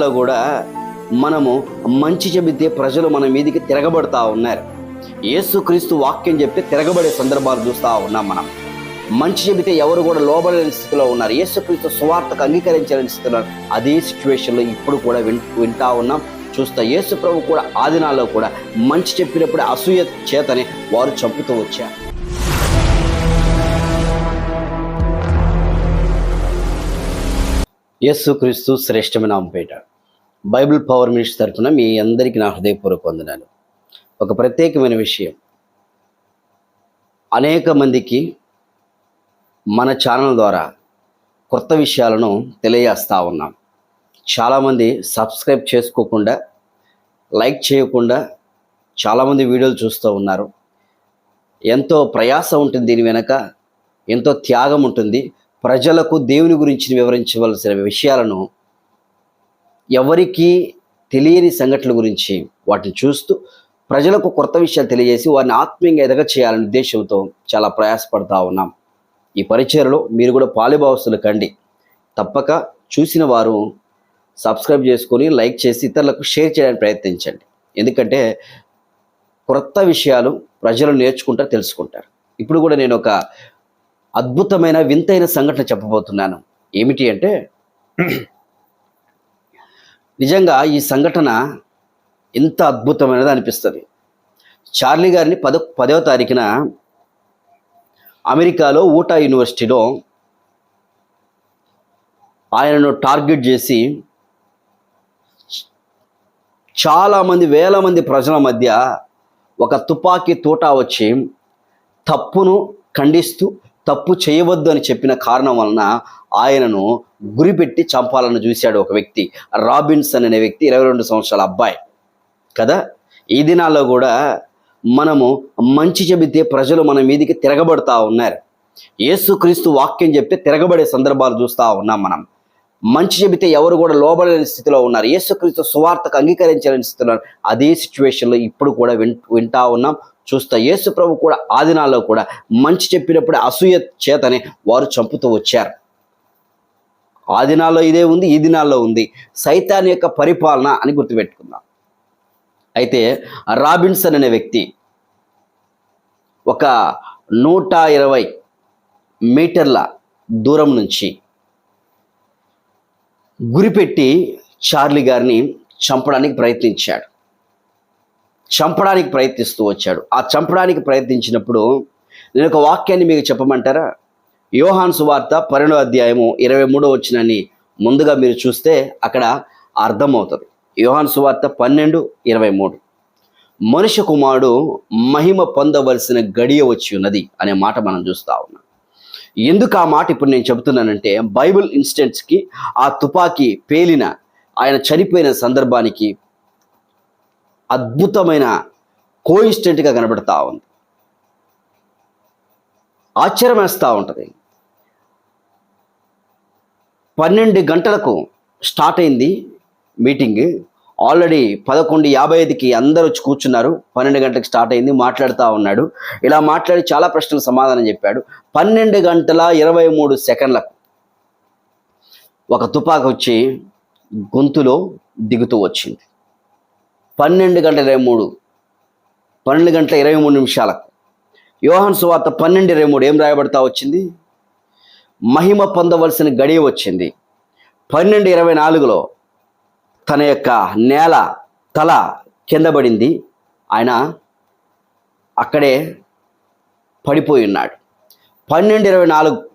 లో కూడా మనము మంచి చెబితే ప్రజలు మన మీదికి తిరగబడతా ఉన్నారు. యేసుక్రీస్తు వాక్యం చెప్తే తిరగబడే సందర్భాలు చూస్తూ ఉన్నాం మనం. మంచి చెబితే ఎవరు కూడా లోబడలేని స్థితిలో ఉన్నారు. యేసుక్రీస్తు సువార్తకు అంగీకరించలేని స్థితిలో అదే సిచ్యువేషన్లో ఇప్పుడు కూడా విన్ వింటా ఉన్నాం. చూస్తా యేసు ప్రభు కూడా ఆదినాల్లో కూడా మంచి చెప్పినప్పుడు అసూయ చేతనే వారు చంపుతూ వచ్చారు. యేసుక్రీస్తు శ్రేష్టమైన అంపేట బైబిల్ పవర్ మినిస్టర్ తరఫున మీ అందరికీ నా హృదయపూర్వక వందనాలు. ఒక ప్రత్యేకమైన విషయం. అనేక మందికి మన ఛానల్ ద్వారా కొత్త విషయాలను తెలియజేస్తూ ఉన్నాం. చాలామంది సబ్స్క్రైబ్ చేసుకోకుండా లైక్ చేయకుండా చాలామంది వీడియోలు చూస్తూ ఉన్నారు. ఎంతో ప్రయాస ఉంటుంది దీని వెనక ఎంతో త్యాగం ఉంటుంది. ప్రజలకు దేవుని గురించి వివరించవలసిన విషయాలను ఎవరికీ తెలియని సంఘటనల గురించి వాటిని చూస్తూ ప్రజలకు కొత్త విషయాలు తెలియజేసి వారిని ఆత్మీయంగా ఎదగ చేయాలనే ఉద్దేశంతో చాలా ప్రయాసపడతా ఉన్నాం. ఈ పరిచయలో మీరు కూడా పాలిభావస్తులు కండి. తప్పక చూసిన వారు సబ్స్క్రైబ్ చేసుకొని లైక్ చేసి ఇతరులకు షేర్ చేయడానికి ప్రయత్నించండి. ఎందుకంటే క్రొత్త విషయాలు ప్రజలు నేర్చుకుంటారు తెలుసుకుంటారు. ఇప్పుడు కూడా నేను ఒక అద్భుతమైన వింతైన సంఘటన చెప్పబోతున్నాను. ఏమిటి అంటే నిజంగా ఈ సంఘటన ఎంత అద్భుతమైనది అనిపిస్తుంది. చార్లీ గారిని పద పదవ తారీఖున అమెరికాలో ఊటా యూనివర్సిటీలో ఆయనను టార్గెట్ చేసి చాలామంది వేల మంది ప్రజల మధ్య ఒక తుపాకీ తూటా వచ్చి తప్పును ఖండిస్తూ తప్పు చేయవద్దు అని చెప్పిన కారణం వలన ఆయనను గురిపెట్టి చంపాలని చూశాడు ఒక వ్యక్తి రాబిన్సన్ అనే వ్యక్తి ఇరవై రెండు సంవత్సరాల అబ్బాయి. కదా? ఈ దినాల్లో కూడా మనము మంచి చెబితే ప్రజలు మన మీదికి తిరగబడతా ఉన్నారు. యేసుక్రీస్తు వాక్యం చెప్తే తిరగబడే సందర్భాలు చూస్తూ ఉన్నాం మనం. మంచి చెబితే ఎవరు కూడా లోబడలేని స్థితిలో ఉన్నారు. యేసుక్రీస్తు సువార్తకు అంగీకరించలేని స్థితిలో అదే సిచ్యువేషన్లో ఇప్పుడు కూడా విన్ వింటా ఉన్నాం. చూస్తా. యేసు ప్రభు కూడా ఆదినాల్లో కూడా మంచి చెప్పినప్పుడు అసూయ చేతనే వారు చంపుతూ వచ్చారు. ఆ దినాల్లో ఇదే ఉంది ఈ దినాల్లో ఉంది. సైతాన్ యొక్క పరిపాలన అని గుర్తుపెట్టుకుందాం. అయితే రాబిన్సన్ అనే వ్యక్తి ఒక నూట ఇరవై మీటర్ల దూరం నుంచి గురిపెట్టి చార్లీ గారిని చంపడానికి ప్రయత్నించాడు. చంపడానికి ప్రయత్నిస్తూ వచ్చాడు. ఆ చంపడానికి ప్రయత్నించినప్పుడు నేను ఒక వాక్యాన్ని మీకు చెప్పమంటారా? యోహాన్ సువార్త పన్నెండో అధ్యాయము ఇరవై మూడో వచ్చినని ముందుగా మీరు చూస్తే అక్కడ అర్థమవుతుంది. యోహాన్ సువార్త పన్నెండు ఇరవై మూడు. మనుష్య కుమారుడు మహిమ పొందవలసిన గడియ వచ్చి ఉన్నది అనే మాట మనం చూస్తా ఉన్నాం. ఎందుకు ఆ మాట ఇప్పుడు నేను చెబుతున్నానంటే బైబిల్ ఇన్స్టెంట్స్కి ఆ తుపాకీ పేలిన ఆయన చనిపోయిన సందర్భానికి అద్భుతమైన కోయిన్స్టెంట్గా కనబడతా ఉంది. ఆశ్చర్యమేస్తూ ఉంటుంది. పన్నెండు గంటలకు స్టార్ట్ అయింది మీటింగ్. ఆల్రెడీ పదకొండు యాభై ఐదుకి అందరూ వచ్చి కూర్చున్నారు. పన్నెండు గంటలకు స్టార్ట్ అయింది మాట్లాడుతూ ఉన్నాడు. ఇలా మాట్లాడి చాలా ప్రశ్నలు సమాధానం చెప్పాడు. పన్నెండు గంటల ఇరవై మూడు సెకండ్లకు ఒక తుపాకు వచ్చి గొంతులో దిగుతూ వచ్చింది. పన్నెండు గంటల ఇరవై మూడు. పన్నెండు గంటల ఇరవై మూడు నిమిషాలకు. యోహన్ సువార్త పన్నెండు ఇరవై మూడు ఏం రాయబడతా వచ్చింది? మహిమ పొందవలసిన గడియ వచ్చింది. పన్నెండు ఇరవై నాలుగులో తన యొక్క నేల తల కిందబడింది. ఆయన అక్కడే పడిపోయి ఉన్నాడు. పన్నెండు ఇరవై నాలుగు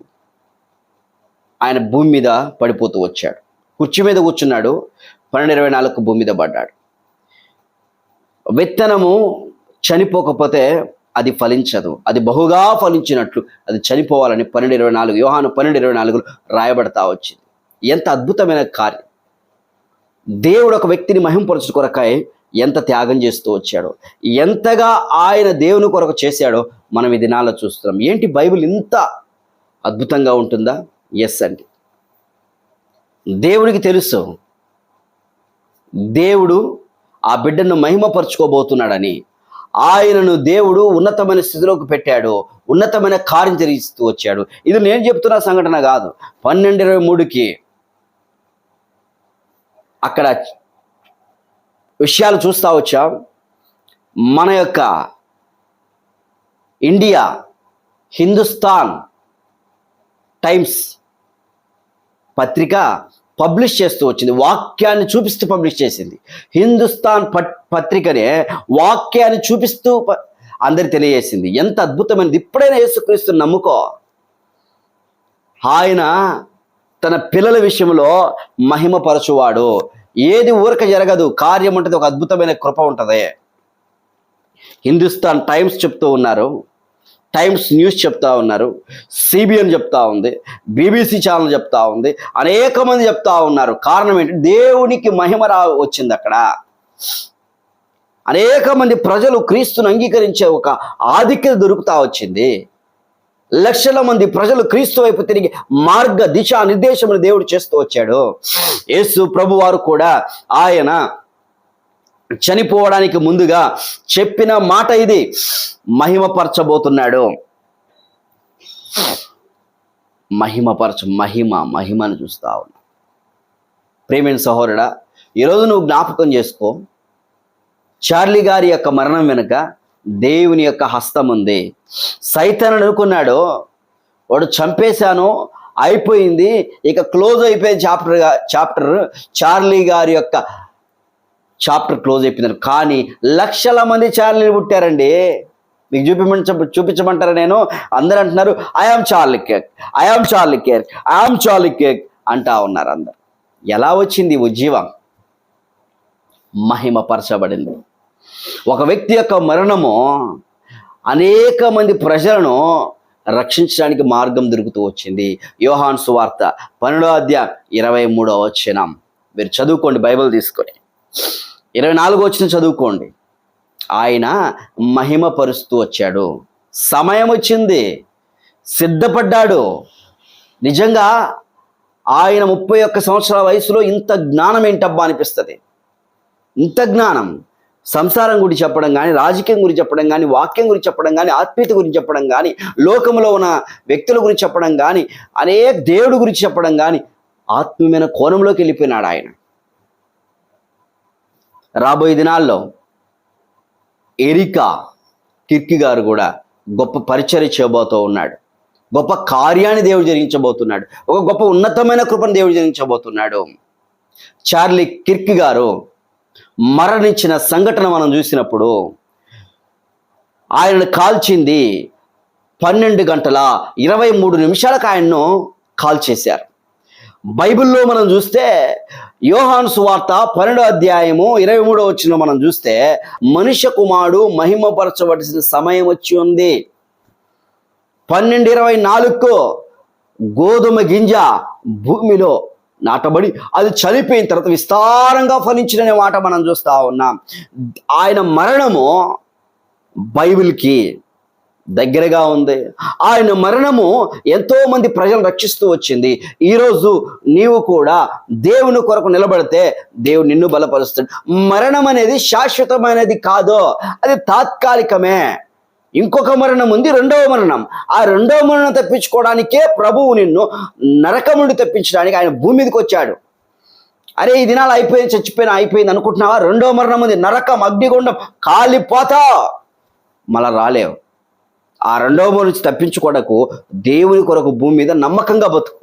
ఆయన భూమి మీద పడిపోతూ వచ్చాడు. కుర్చీ మీద కూర్చున్నాడు. పన్నెండు ఇరవై నాలుగు భూమి మీద పడ్డాడు. విత్తనము చనిపోకపోతే అది ఫలించదు. అది బహుగా ఫలించినట్లు అది చనిపోవాలని పన్నెండు ఇరవై నాలుగు యోహాను పన్నెండు ఇరవై నాలుగులో రాయబడతా వచ్చింది. ఎంత అద్భుతమైన కార్యం. దేవుడు ఒక వ్యక్తిని మహింపరచు కొరకాయ ఎంత త్యాగం చేస్తూ వచ్చాడో ఎంతగా ఆయన దేవుని కొరకు చేశాడో మనం ఈ దినాల్లో చూస్తున్నాం. ఏంటి బైబిల్ ఇంత అద్భుతంగా ఉంటుందా? ఎస్ అండి. దేవుడికి తెలుసు. దేవుడు ఆ బిడ్డను మహిమపరచుకోబోతున్నాడని. ఆయనను దేవుడు ఉన్నతమైన స్థితిలోకి పెట్టాడు ఉన్నతమైన కార్యం జరిగిస్తూ వచ్చాడు. ఇది నేను చెప్తున్న సంఘటన కాదు. పన్నెండు ఇరవై మూడుకి అక్కడ విషయాలు చూస్తూ వచ్చాం. మన యొక్క ఇండియా హిందుస్థాన్ టైమ్స్ పత్రిక పబ్లిష్ చేస్తూ వచ్చింది. వాక్యాన్ని చూపిస్తూ పబ్లిష్ చేసింది. హిందుస్థాన్ పట్ పత్రికనే వాక్యాన్ని చూపిస్తూ ప- తెలియజేసింది. ఎంత అద్భుతమైనది. ఇప్పుడైనా యేసుక్రీస్తు నమ్ముకో. ఆయన తన పిల్లల విషయంలో మహిమపరచువాడు. ఏది ఊరక జరగదు. కార్యం ఉంటుంది. ఒక అద్భుతమైన కృప ఉంటుంది. హిందుస్థాన్ టైమ్స్ చెప్తూ ఉన్నారు. టైమ్స్ న్యూస్ చెప్తా ఉన్నారు సిబిఎన్ చెప్తా ఉంది బీబీసీ ఛానల్ చెప్తా ఉంది అనేక మంది చెప్తా ఉన్నారు. కారణం ఏంటి? దేవునికి మహిమ రా వచ్చింది అక్కడ. అనేక మంది ప్రజలు క్రీస్తును అంగీకరించే ఒక ఆధిక్యత దొరుకుతా వచ్చింది. లక్షల మంది ప్రజలు క్రీస్తు వైపు తిరిగి మార్గ దిశా నిర్దేశములు దేవుడు చేస్తూ వచ్చాడు. యేసు ప్రభు వారు కూడా ఆయన చనిపోవడానికి ముందుగా చెప్పిన మాట ఇది. మహిమపరచబోతున్నాడు. మహిమపరచ మహిమ మహిమను చూస్తా ఉన్నా. ప్రేమిణ సహోదరుడా ఈరోజు నువ్వు జ్ఞాపకం చేసుకో. చార్లీ గారి యొక్క మరణం వెనుక దేవుని యొక్క హస్తం ఉంది. సైతాన్ అనుకున్నాడు వాడు చంపేశాను అయిపోయింది ఇక క్లోజ్ అయిపోయింది చాప్టర్ చాప్టర్ చార్లీ గారి యొక్క చాప్టర్ క్లోజ్ అయిపోయింది. కానీ లక్షల మంది చార్లీలు పుట్టారండి. మీకు చూపించ చూపించమంటారా నేను? అందరు అంటున్నారు I am Charlie cake I am Charlie cake I am Charlie cake అంటా ఉన్నారు అందరు. ఎలా వచ్చింది ఉజ్జీవం? మహిమపరచబడింది. ఒక వ్యక్తి యొక్క మరణము అనేక మంది ప్రజలను రక్షించడానికి మార్గం దొరుకుతూ వచ్చింది. యోహాన్ సువార్త పన్నెండో అధ్యాయం ఇరవై మూడో వచ్చినాం మీరు చదువుకోండి బైబిల్ తీసుకొని. ఇరవై నాలుగు వచ్చిన చదువుకోండి. ఆయన మహిమపరుస్తూ వచ్చాడు. సమయం వచ్చింది. సిద్ధపడ్డాడు. నిజంగా ఆయన ముప్పై ఒక్క సంవత్సరాల వయసులో ఇంత జ్ఞానం ఏంటబ్బా అనిపిస్తుంది. ఇంత జ్ఞానం. సంసారం గురించి చెప్పడం కానీ రాజకీయం గురించి చెప్పడం కానీ వాక్యం గురించి చెప్పడం కానీ ఆత్మీయత గురించి చెప్పడం కానీ లోకంలో ఉన్న వ్యక్తుల గురించి చెప్పడం కానీ అనేక దేవుడి గురించి చెప్పడం కానీ ఆత్మీయమైన కోణంలోకి వెళ్ళిపోయినాడు ఆయన. రాబోయే దినాల్లో ఎరికా కిర్కి గారు కూడా గొప్ప పరిచర్య చేయబోతూ ఉన్నాడు. గొప్ప కార్యాన్ని దేవుడు జరిగించబోతున్నాడు. ఒక గొప్ప ఉన్నతమైన కృపను దేవుడు జరిగించబోతున్నాడు. చార్లీ కిర్క్ గారు మరణించిన సంఘటన మనం చూసినప్పుడు ఆయనను కాల్చింది పన్నెండు గంటల ఇరవై మూడు నిమిషాలకు ఆయన్ను కాల్చేశారు. బైబిల్లో మనం చూస్తే యోహాన్ సువార్త పన్నెండో అధ్యాయము ఇరవై మూడో వచ్చిన మనం చూస్తే మనుష్య కుమారుడు మహిమపరచవలసిన సమయం వచ్చి ఉంది. పన్నెండు ఇరవై నాలుగుకు గోధుమ గింజ భూమిలో నాటబడి అది చనిపోయిన తర్వాత విస్తారంగా ఫలించిన మాట మనం చూస్తా ఉన్నాం. ఆయన మరణము బైబిల్కి దగ్గరగా ఉంది. ఆయన మరణము ఎంతో మంది ప్రజలు రక్షిస్తూ వచ్చింది. ఈరోజు నీవు కూడా దేవుని కొరకు నిలబడితే దేవుడు నిన్ను బలపరుస్తాడు. మరణం అనేది శాశ్వతమైనది కాదో. అది తాత్కాలికమే. ఇంకొక మరణం ఉంది రెండవ మరణం. ఆ రెండవ మరణం తప్పించుకోవడానికే ప్రభువు నిన్ను నరకం నుండి తప్పించడానికి ఆయన భూమి మీదకి వచ్చాడు. అరే ఈ దినాలు అయిపోయింది చచ్చిపోయిన అయిపోయింది అనుకుంటున్నావా? రెండవ మరణం ఉంది నరకం అగ్నిగుండం కాలిపోతా. మళ్ళా రాలేవు. ఆ రెండవ నుంచి తప్పించుకోవడకు దేవుని కొరకు భూమి మీద నమ్మకంగా బతుకు.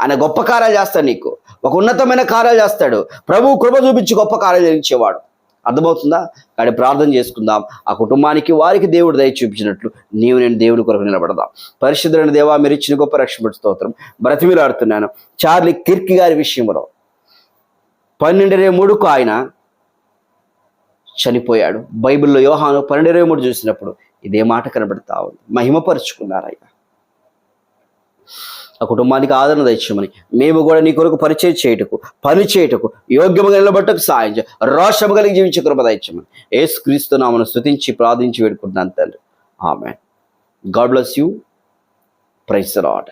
ఆయన గొప్ప కార్యాలు చేస్తాడు నీకు. ఒక ఉన్నతమైన కార్యాలు చేస్తాడు. ప్రభు కృప చూపించి గొప్ప కార్యాలు జరిగించేవాడు. అర్థమవుతుందా? కానీ ప్రార్థన చేసుకుందాం. ఆ కుటుంబానికి వారికి దేవుడు దయ చూపించినట్లు నీవు నేను దేవుని కొరకు నిలబడదాం. పరిశుద్ధులైన దేవా మీరు ఇచ్చిన గొప్ప రక్షణ స్తోత్రం. బ్రతిమిలాడుతున్నాను. చార్లీ కిర్కి గారి విషయంలో. పన్నెండు మూడుకు ఆయన చనిపోయాడు. బైబిల్లో యోహాను పన్నెండు ఇరవై మూడు చూసినప్పుడు ఇదే మాట కనబడతా ఉంది. మహిమపరుచుకున్నారయ్యా. ఆ కుటుంబానికి ఆదరణ తెచ్చమని మేము కూడా నీ కొరకు పరిచయం చేయుటకు పని చేయటకు యోగ్యముగా నిలబట్టకు సాయం రోషము కలిగి జీవించే కృప తెచ్చమని ఏసు క్రీస్తు నామను స్తుతించి ప్రార్థించి వేడుకుంటున్నాను తండ్రి. ఆమె God bless you. Praise lord